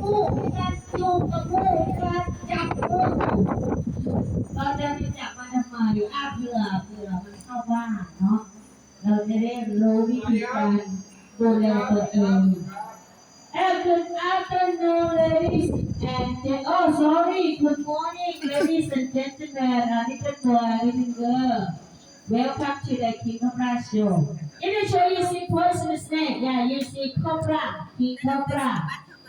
คู่มีการจูงกับคู่มีการจับคู่เราจะไปจับมันทำไมอ้าเผื่อเผื่อมันเข้าบ้านเนาะเราจะได้รู้วิธีการดูแลตัวเอง Uh, good afternoon, ladies and gen- oh sorry, good morning, ladies and gentlemen, uh, little boy, little girl. Welcome to the King Cobra show. In the show, you see poisonous snake. Yeah, you see cobra, king cobra.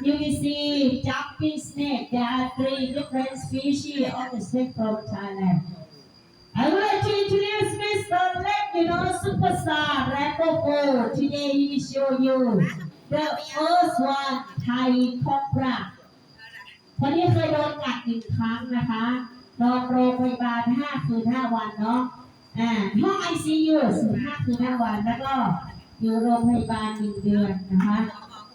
You will see jumping snake. There are three different species on the snake from Thailand. I would like to introduce Mr. Leg, you know, superstar Rambo Four. Today he will show you the first one, Thai Cobra. คนนี้เคยโดนกัดหนึ่งครั้งนะคะนอนโรงพยาบาล5คืน5วันเนาะ อ่าห้อง ICU 15คืน5วัน แล้วก็อยู่โรงพยาบาลหนึ่งเดือนนะคะ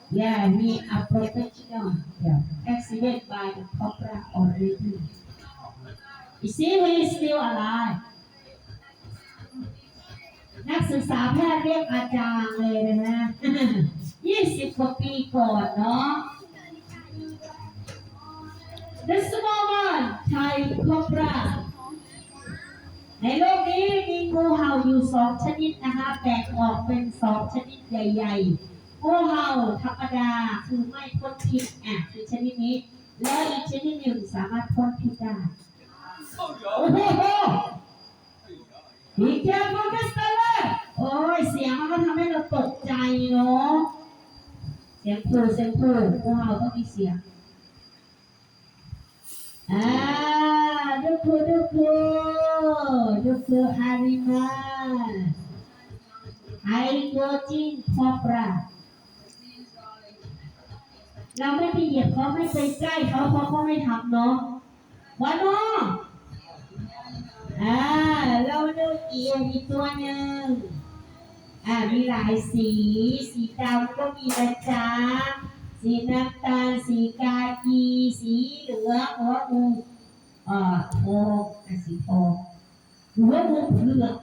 Yeah, he a protection. Yeah. Accident by the cobra already. You see, he is still alive. นักศึกษาแพทย์เรียกอาจารย์เลยนะฮะ20กว่าปีก่อนเนาะ The small one Thai cobra ในโลกนี้มีงูเห่าอยู่สองชนิดนะคะแบ่งออกเป็นสองชนิดใหญ่ ๆ งูเห่าธรรมดาคือไม่พ่นพิษอะคือชนิดนี้ แล้วอีกชนิดหนึ่งสามารถพ่นพิษได้โอ้โหดีเจโฟกัสเลยโอ้ยเสียงมันก็ทำให้เราตกใจเนาะเสียงผูเสียงผูงูเห่าต้องมีเสียงอ่าดูคือดูคือดูคือฮาริมาไฮโดรจินคอปรา เราไม่ไปเหยียบเขาไม่ไปใกล้เขาเพราะเขาไม่ทำเนาะวะเนาะอ่าเราดูเอียนอีกตัวหนึ่งอ่ามีหลายสี สีดำก็มีนะจ๊ะสีน้ำตาลสีกากีสีเหลืองหัวงูอ่อทองอ่สีทองหัวงูเผือก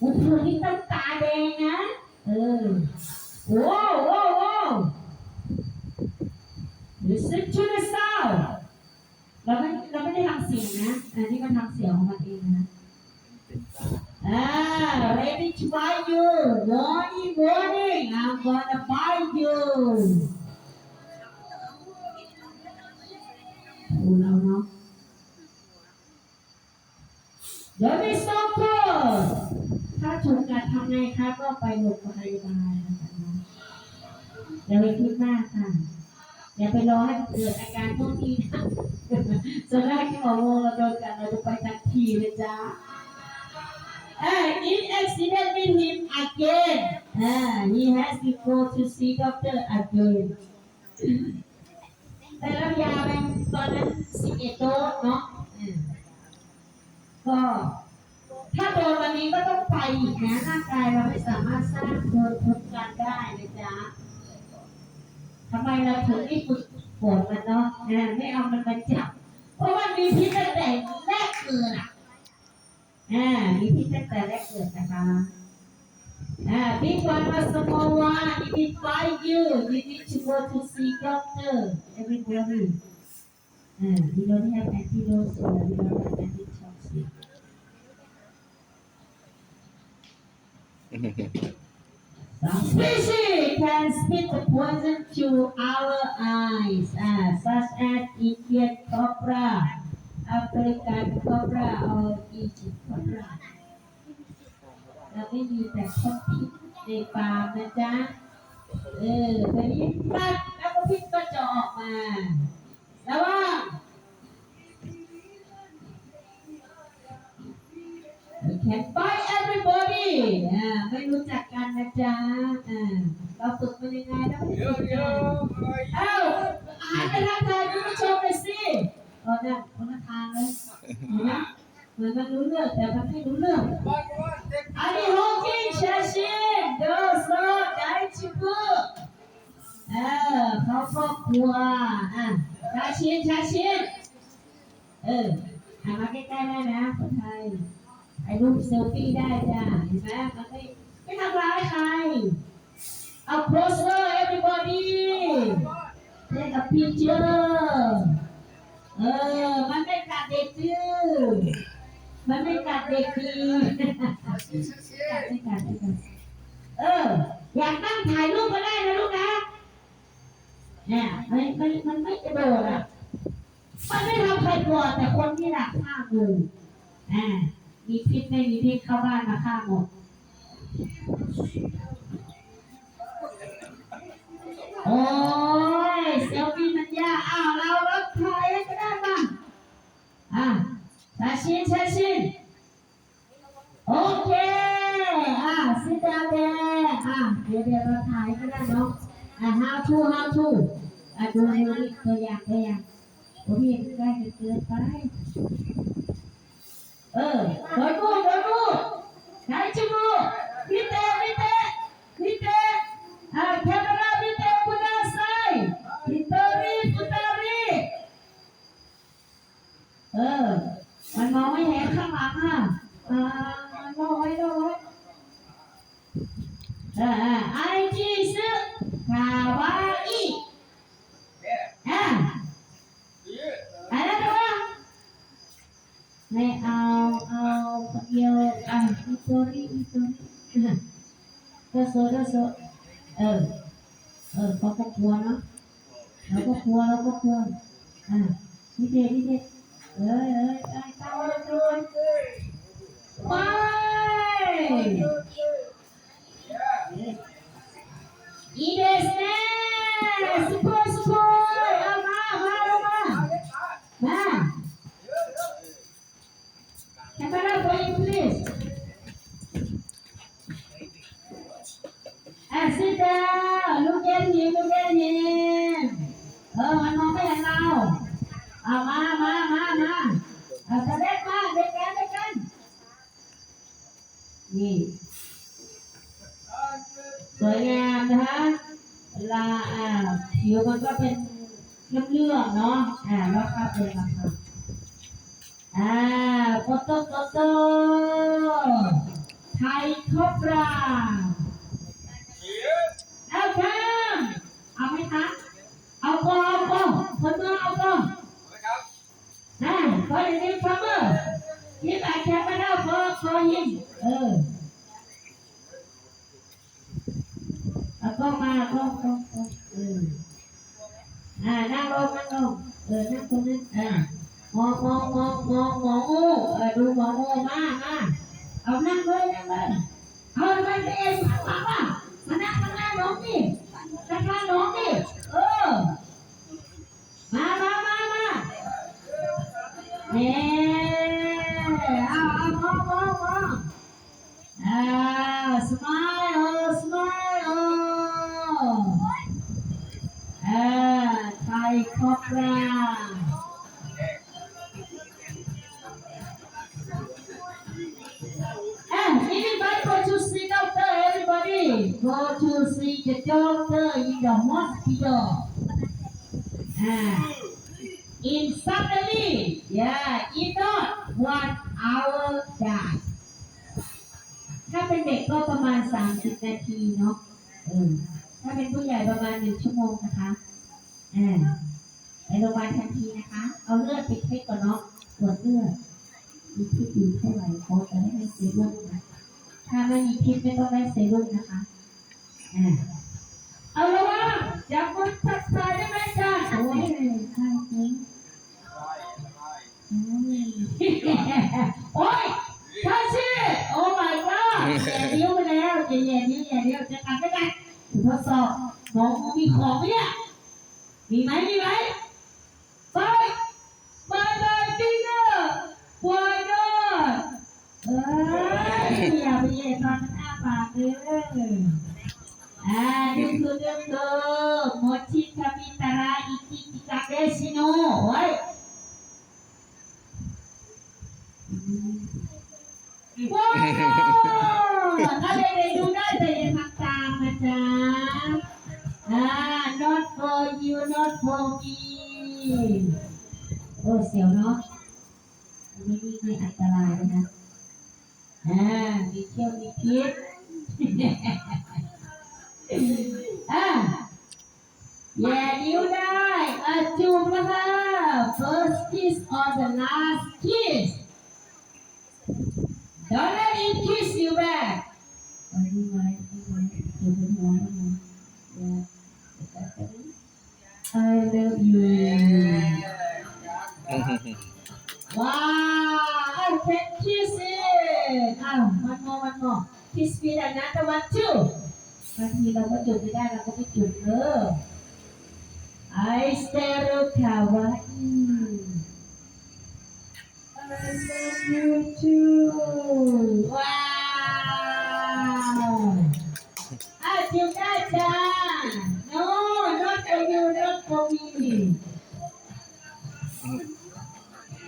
งูเผือกนี่ต้องตาแดงนะเออว้าวว้าวว้าว listen to the sound เราไม่เราไม่ได้ทำเสียงนะ อันนี้มันทำเสียงของมันเองนะอ่า ready to bite you warning warning I'm gonna bite you โอ้เราเนาะ Don't be so close ถ้าถูกกัดทำไงคะก็ไปโรงพยาบาลนะคะเนาะอย่าไปคิดมากค่ะ อย่าไปรอให้เกิดอาการพวกนี้นะส่วนแรกที่หมอโมเราโดนกันเราจะไปทันทีเลยจ้า Uh, in accident with him again. Uh, he has to go to see doctor again. แต่รับยาไปตอนนั้น11โดสเนาะอืมก็ถ้าโดนวันนี้ก็ต้องไปอีกนะร่างกายเราไม่สามารถสร้างภูมิคุ้มกันได้นะจ๊ะ ทำไมเราถึงไม่ฝึกฝนมันเนาะไม่เอามันมาจับ เพราะมันมีพิษตั้งแต่แรกเกิดอะมีพิษตั้งแต่แรกเกิดนะคะอ่า big one or small one if it bite you you need to go to see doctor everybody อ่า we don't have antidote here we don't have antitoxin Some species can spit the poison to our eyes, uh, such as Indian cobra, African cobra, or Egypt cobra. เราไม่มีแต่คนพิษในฟาร์มนะจ๊ะ เออแต่นี้ปัดแล้วก็พิษก็จะออกมา แล้วว่า We can buy everybody อ่าไม่รู้จักกันนะจ๊ะอ่าเราฝึกมันยังไงเราไม่ฝึกกันเอ้าหันไปทางทางคุณผู้ชมไปสิตอนนั้นคนละทางเลยนไหมเหมือนมันรู้เรื่องแต่มันไม่รู้เรื่องอันนี้ฮงกินชาชินเดอร์ซได้ชิบุเออเขาครอบครัวอะชาชินชาชินเออหันมาใกล้ๆได้นะคนไทย ถ่ายรูปเซลฟี่ได้จ้ะเห็นไหมมันไม่ไม่ทำร้ายใครเอา closer everybody เล่นกับพี่เจอเออ มันไม่กัดเด็กดื้อมันไม่กัดเด็กดีกัดไม่กัดไม่กัดเออ อยากนั่งถ่ายรูปก็ได้นะลูกนะเนี่ยมันมันมันไม่กระโดดอะมันไม่ทำใครกลัวแต่คนที่หลักฆ่างูอ่า มีพิษไม่มีพิษเข้าบ้านมาฆ่าหมดโอ้ยเซลฟี่มันยากอ้าวเรารับถ่ายให้ก็ได้บ้างอะชาชินชาชินโอเคอะสิดาเดอะเดี๋ยวเดี๋ยวเราถ่ายก็ได้เนาะอะ how to how to อะดูดูนี่ตัวอย่างตัวอย่างโอ้ยใกล้เกินไป เออโดยกูโดยกูใช้จมูกพิเตพิเตพิเต อ่าแคมรามิเตคุดาไซอิตาลีฟุตาลีเออ มันมองไม่เห็นข้างหลังอะอ่ามันมองไว้ดูไว้เออไอจีซึคาวาอิอ่าอะไรตัวไม่เอาเอาเดียวอะอิตาลีอิตาลีก็โซก็โซ เออ เออเขาก็กลัวเนาะเราก็กลัวเราก็กลัวอ่านี่เด็นี่เด็เอ้ยเอ้ยเอ้ยตามมาด้วยไปอีเดสเน่สุโขสุโขเอามามาเอามามา Camera for you please Ah, sit down. Look at him, look at him. เออ มันมองไม่เห็นเราเอามา มา มา มาเอาจะเด็กมาเด็กกันเด็กกัน นี่ สวยงามนะคะเวลาอ่าผิวมันก็เป็นเลื่อมๆเนาะ อ่า แล้วก็เป็นราคาอ่าโฟโต้โฟโต้ไทย คอบราเอาแคมเอาไหมคะ เอากอเอากองคนเมืองเอากองนะพออย่างนี้ฟังเมอยิงแต่แคมไม่ได้พอพอยิงเออเอากองมากองกองกองเอออ่านั่งลงนั่งลงเออนั่งตรงนั้นอ่ามองมองมองมองมองงูเออดูมองงูมามาเอานั่งเลยนั่งเลย เถ้าไม่มีพิษไม่ต้องได้เซรุ่มนะคะ เอาละว่าอย่าคนทักทายได้ไหมจ๊ะโอ้ยใช่จริงโอ้ยท่าชื่อโอ้ my god แย่นิ้วไปแล้วแย่แย่นิ้วแย่นิ้วจะกัดไม่กัดทดสอบมองมีของเนี่ยมีไหมมีไหมไปไปไปฟิงเกอร์วายดอ เอ้ยอย่าไปแย่ตอนมันอ้าปากเลยอ่าดูดูดูดูโมชิคามิตาระอิคิจิกาเดชิโนโอ้ยว้าวถ้าเด็กๆดูได้แต่อย่าทำตามนะจ๊ะอ่า not for you not for me โอ้เสียวเนาะอันนี้นี่ไม่อันตรายเลยนะ it อ้าว one more one more kiss me another one too บางทีเราก็จุดไม่ได้เราก็ไม่จุดเออ I stare kawaii I love you too ว้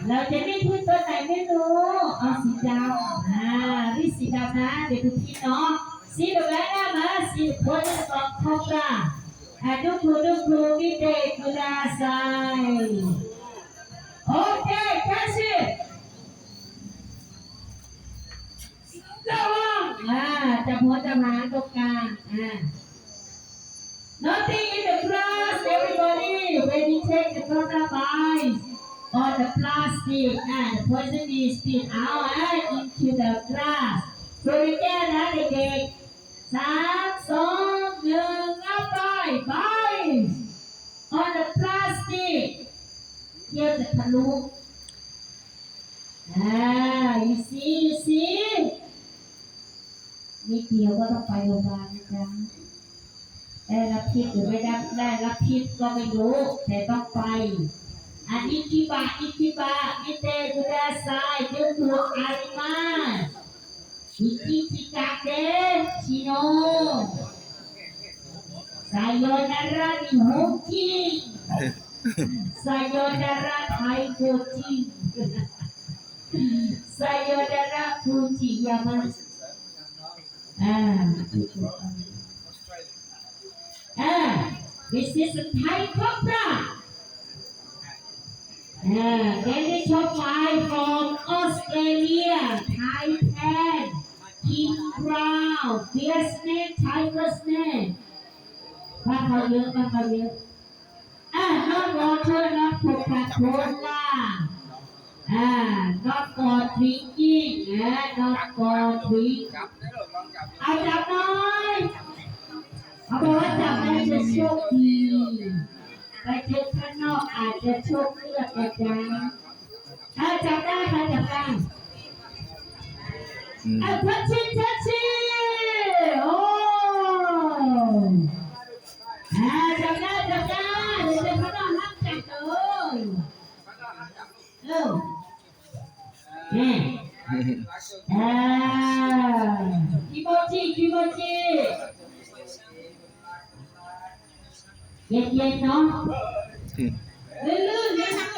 เราจะไม่พูดตัวไหนไม่รู้เอาสีดำอ่านี่สีดำนะเดี๋ยวดูพี่น้องสีเหลืองนะมาสีโพลสองทองละอะดูครูดูครูวิเดกุดาไซโอเค catch it ระวังอ่าจับหัวจับหางตรงกลางอ่า Nothing in the glass, everybody. When you take the coronavirus or the plastic and poison is spit out into the glass. บริแก้นะเด็กๆสามสองหนึ่งแล้วไปไป on the plastic เที่ยวจะทะลุอ่า you see you see นิดเดียวก็ต้องไปโรงพยาบาลนะจ๊ะได้รับพิษหรือไม่ได้ได้รับพิษก็ไม่รู้แต่ต้องไป อันนี้ที่บาอิทิบาอิเตจุดาสายเดือดหัวอาริมาอิทิจิกาเตชิโนสายโยนาราดิโฮจิสายโยนาราไทโฮจิสายโยนาราฟูจิยามะอ่าอ่า this is a Thai copra Ah, then we top five from Australia, Thai pan, king crown, bear snake, tiger snake. บ้านเขาเยอะบ้านเขาเยอะอ่า not water not Coca-Cola อ่า not for drinking นะ not for drink จับได้หรอลองจับเอาจับหน่อย เขาบอกว่าจับมันจะโชคดี ไปเจอข้างนอกอาจจะโชคเลือดกระจายถ้าจับได้ใครจับได้อืมเอาทัชชิทัชชิโอ้อ่าจับได้จับได้เดี๋ยวจะข้างนอกห้ามจับเลยเออเนี่ยอ่าคิโมจิคิโมจิ เย็นๆเนาะลื่นๆนะคะ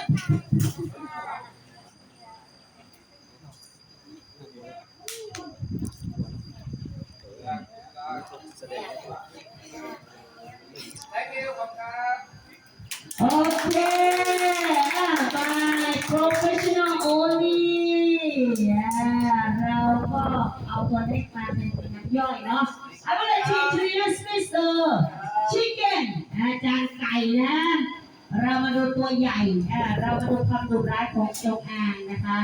ได้เกลของครับโอเคอะไป professional only อ่เราก็เอาตัวเล็กมาเป็นน้ำย่อยเนาะ ดูความดุร้ายของจงอางนะคะ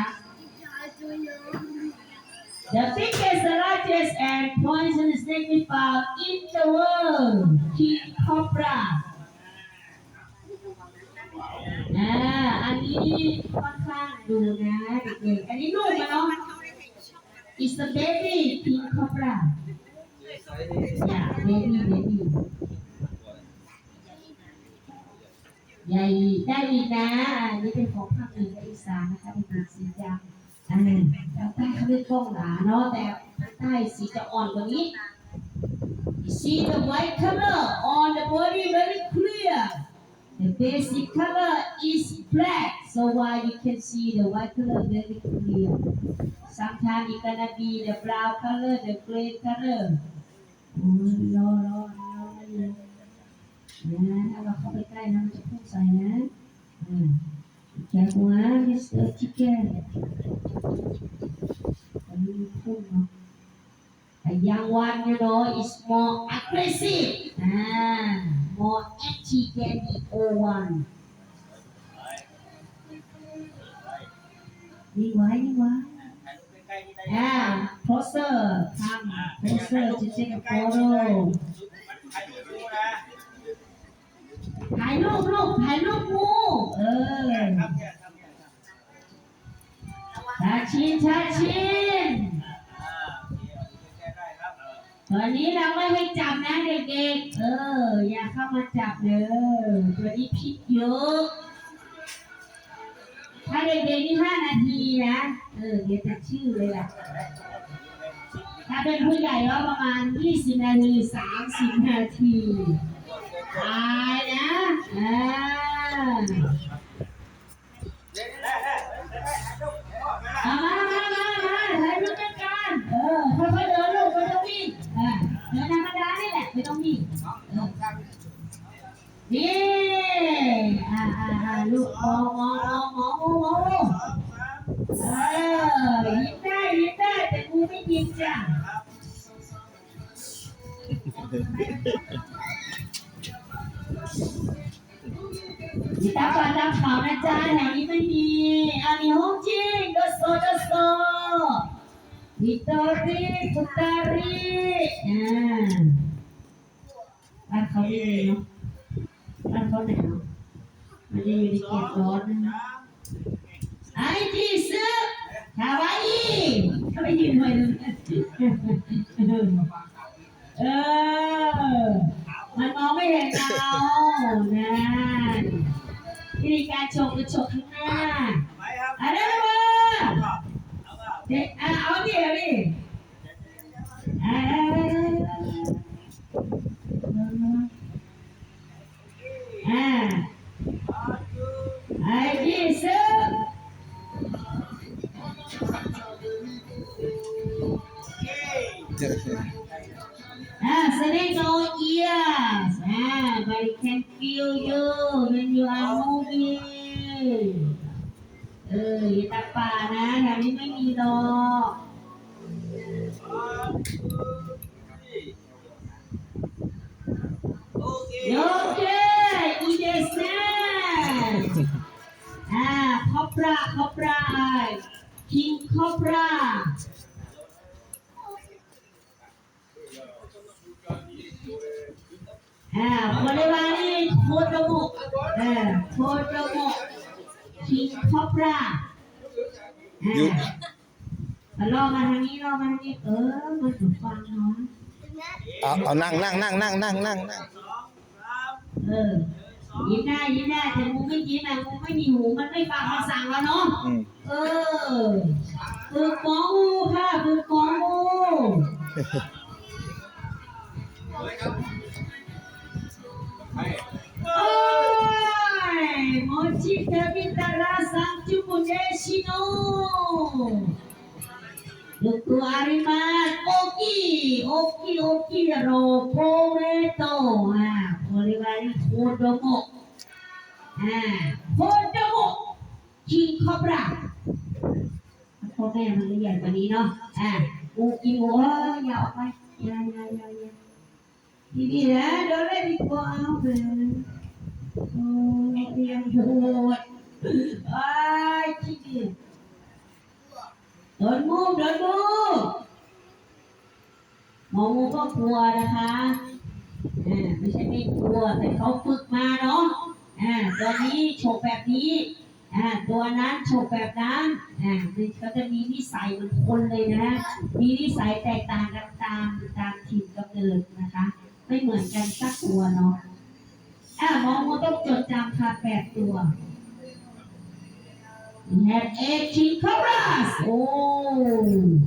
The biggest, the largest, and poisonous snake we found in the world, King Cobra. อ่า อันนี้ค่อนข้างดูนะเด็กๆ อันนี้ลูกมันเนาะ It's the baby King Cobra. Yeah, baby, baby. ใหญ่ได้ดีกนะ อันนี้เป็นของภาคเหนืออีสานนะคะเป็นสีสีดำอันหนึ่งแล้วใต้เขาเรียกกล้องหลาเนาะแต่ภาคใต้สีจะอ่อนกว่านี้ You see the white color on the body very clear. The basic color is black, so why you can see the white color very clear. Sometimes it gonna be the brown color, the gray color. โอ้ยรอรอรอเลย นะถ้าเราเข้าไปใกล้นะมันจะพุ่งใส่นะอืมแกหัวมิสเตอร์ชิคเก้นอันนี้มีพุ่งเนาะ The young one, you know, is more aggressive. Ah, more active than the old one นิ่งไว้นิ่งไว้อ่า closer come closer to take a photo ถ่ายรูปลูกถ่ายรูปงู เออชาชินชาชินตอนนี้เราไม่ให้จับนะเด็กๆ เออ อย่าเข้ามาจับเด้อตัวนี้พิษเยอะ ถ้าเด็กๆนี่ห้านาทีนะ เออเดี๋ยวจะชื่อเลยล่ะ ถ้าเป็นผู้ใหญ่ก็ประมาณ 20 นาที 30 นาที ตายนะอ่าเอามามามามาถ่ายรูปด้วยกันเออค่อยๆเดินลูกไม่ต้องวิ่งอ่าเดินธรรมดานี่แหละไม่ต้องวิ่งเออนี่อ่าอ่าอ่าลูกมองม ขาวนะจ๊ะแถวนี้ไม่มีอันนี้ห้องจริงโดโซโดโซวิตอรีฟุตารีอ่าบ้านเขาไม่มีเนาะบ้านเขาไหนเนาะมันจะอยู่ในเขตร้อนนะไอ้จีซึคาวาอิเขาไปยืนไว้ตรงนั้นเออ มันมองไม่เห็นเรานะ วิธีการฉกคือฉกข้างหน้าอะไรวะเด็กอะเอาดิเอาดิอ่าอ่าไอ้ที่ซื้ออ่า snake no ears อ่า but it can feel you โคโดโมะคิงคอปราอ่ามาลองมาทางนี้ลองมาทางนี้ เออมาถึงฟังเนาะเอาเอานั่งนั่งนั่งนั่งนั่งนั่งนั่งเออยิ้มได้ยิ้มได้แต่งูไม่ยิ้มอะงูไม่มีหูมันไม่ฟังคำสั่งแล้วเนาะอืมเออฝึกหมองูค่ะฝึกหมองูโอ้ยโมจิเทมิตาราสังจุบุ เดชิโนลูกตัวอาริมาโอกิโอกิโอกิโรโพเรโตอะบริวารโคโดโมอ่าโคโดโมคิงคอบราพ่อแม่มันละเอียดกว่านี้เนาะอะกูกินหัวอย่าออกไปอย่าอย่าอย่าอย่าทีนี้นะเดี๋ยวได้ดีกว่าเอาไปโอ้ย เรียนโหดไอ้ายขี้เกียจโดนมูโดนมูหมองูก็กลัวนะคะอ่าไม่ใช่ไม่กลัวแต่เขาฝึกมาเนาะอ่าตัวนี้โฉกแบบนี้อ่าตัวนั้นโฉกแบบนั้นอ่ามันก็จะมีนิสัยเหมือนคนเลยนะ มีนิสัยแตกต่างกันตามตามถิ่นกำเนิดนะคะ ไม่เหมือนกันสักตัวเนาะอ่ามอ ต้องจดจำค่ะแปดตัว We have 18 cobras. Oh.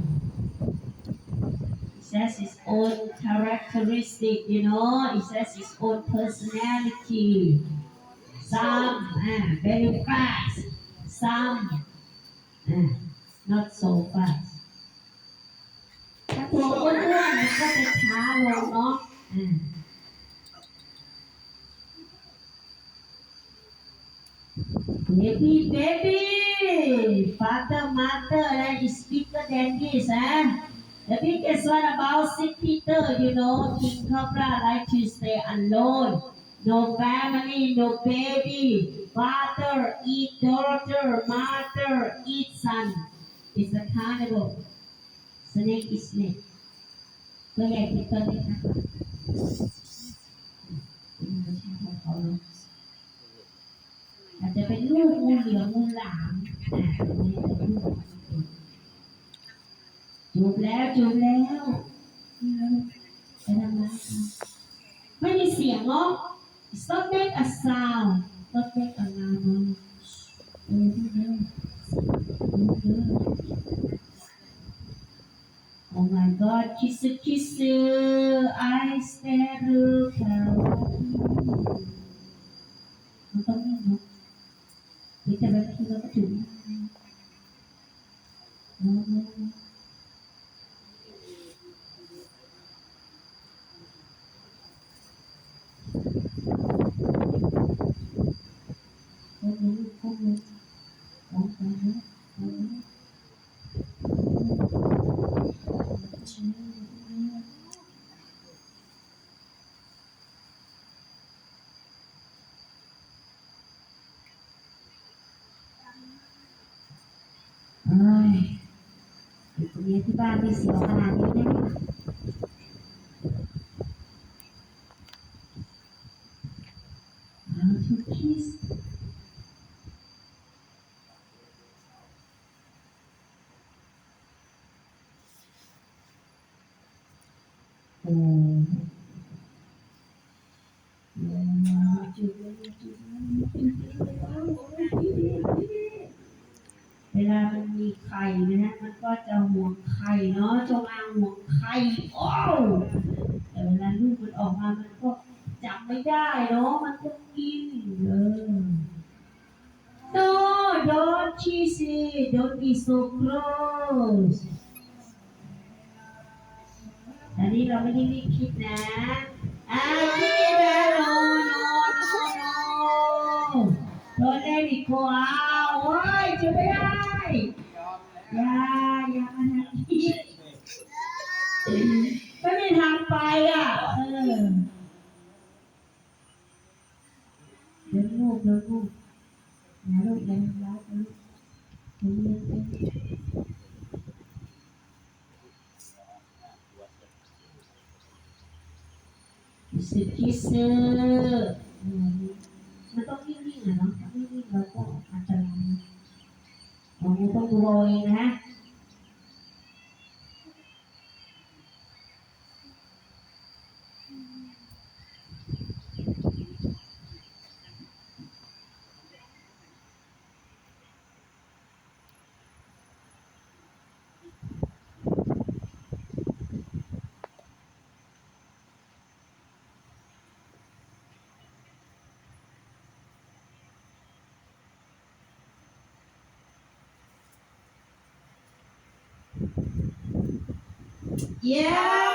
It says its own characteristic, you know. It says its own personality. Some ah, very fast, some ah, not so fast. ถ้าตัวอ้วนๆก็จะช้าลงเนาะ อ่า Baby, baby, father, mother, that is bigger than this, eh? The biggest one about six Peter, you know, King Cobra like to stay alone. no family no baby father eat daughter mother eat son is a carnival snake is snake ตัวใหญ่เป็นตัวเล็กนะคะเป็นธรรมชาติของเขาเนาะ อาจจะเป็นลูกงูเหลือมงูหลามอ่าอันนี้เป็นลูกของมันเองจูบแล้วจูบแล้วไปทำงานค่ะไม่มีเสียงเนาะ stop make a sound stop make a loud noise เออพูดเยอะพูดเยอะ Oh my God, kiss kiss I stare มันต้องนี่เนาะ หรือแต่บางทีเราก็ถึงโอ้โหโอ้โหโอ้โหโอ้โห เอ้ยเด็กคนนี้ที่ บ้านที่เสียวขนาดนี้ได้ไหมเอาทุกคิสโอ้จุดเลยจุดเลยจุดเลย เวลามันมีไข่นะฮะ มันก็จะห่วงไข่เนาะจงอางห่วงไข่โอ้วแต่เวลาลูกมันออกมา มันก็จับไม่ได้เนาะ มันก็กินเออ No don't kiss it don't be so close อันนี้เราไม่ได้รีบคิดนะอ่าคิดนะ no no no no โดนเล่นอีกคนอ้าวโอ้ยจะไม่ได้ อย่าอย่ามาทำอีกไม่มีทางไปอะ เออเดินลูกเดินลูกอย่าลูกอย่าทำร้ายกันลูกเดินเดินเดินคิ สคิสอืมมันต้องนิ่งๆอะเนาะถ้าไม่นิ่งเราก็อันตรายนะเราต้องโรยนะ เ